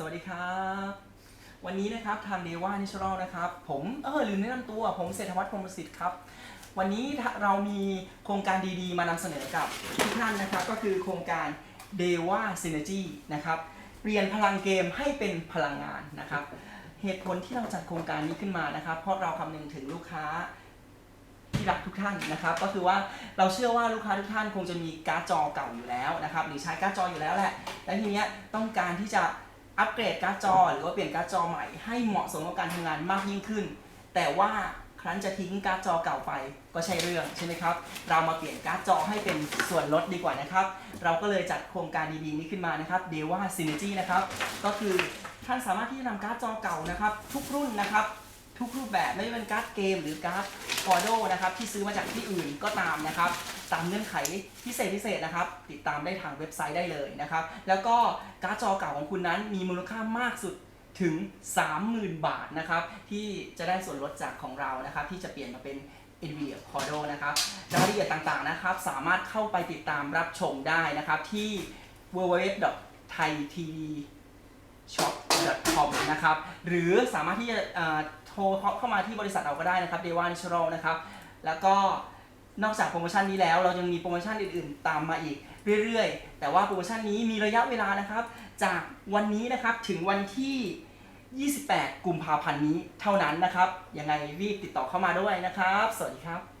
สวัสดีครับ วันนี้นะครับทางเดว่านิช r ร l นะครับ ผมเออลืมแนะนำตัว ผมเศรษฐวัฒน์พรหมสิทธิ์ครับ วันนี้เรามีโครงการดีๆ มานำเสนอกับทุกท่านนะครับ ก็คือโครงการ d e w a Synergy นะครับเปลี่ยนพลังเกมให้เป็นพลังงานนะครับ เหตุผลที่เราจัดโครงการนี้ขึ้นมานะครับ เพราะเราคำนึงถึงลูกค้าที่รักทุกท่านนะครับ ก็คือว่าเราเชื่อว่าลูกค้าทุกท่านคงจะมีการ์ดจอเก่าอยู่แล้วนะครับ หรือใช้การ์ดจออยู่แล้วแหละ และทีเนี้ยต้องการที่จะ อัปเกรดการ์ดจอหรือว่าเปลี่ยนการ์ดจอใหม่ให้เหมาะสมกับการทำงานมากยิ่งขึ้น แต่ว่าครั้นจะทิ้งการ์ดจอเก่าไปก็ใช่เรื่องใช่ไหมครับ เรามาเปลี่ยนการ์ดจอให้เป็นส่วนลดดีกว่านะครับ เราก็เลยจัดโครงการดีๆนี้ขึ้นมานะครับเดว่าซินเนจีนะครับ ก็คือท่านสามารถที่จะนำการ์ดจอเก่านะครับ ทุกรุ่นนะครับ ทุกรูปแบบไม่ว่าเป็นการ์ดเกมหรือการ์ดคอโดนะครับที่ซื้อมาจากที่อื่นก็ตามนะครับตามเงื่อนไขพิเศษพิเศษนะครับ ติดตามได้ทางเว็บไซต์ได้เลยนะครับ แล้วก็การ์ดจอเก่าของคุณนั้นมีมูลค่ามากสุดถึง 30,000 บาทนะครับ ที่จะได้ส่วนลดจากของเรานะครับ ที่จะเปลี่ยนมาเป็น NVIDIA Cordo นะครับรายละเอียดต่างๆนะครับ สามารถเข้าไปติดตามรับชมได้นะครับ ที่ www.thaitv .com นะครับหรือสามารถที่จะโทรเข้ามาที่บริษัทเราก็ได้นะครับ d e w a Natural นะครับแล้วก็นอกจากโปรโมชั่นนี้แล้ว เรายังมีโปรโมชั่นอื่น ๆ ตามมาอีกเรื่อยๆ แต่ว่าโปรโมชั่นนี้มีระยะเวลานะครับ จากวันนี้นะครับถึงวันที่ 28 กุมภาพันธ์นี้เท่านั้นนะครับยังไงรีบติดต่อเข้ามาด้วยนะครับ สวัสดีครับ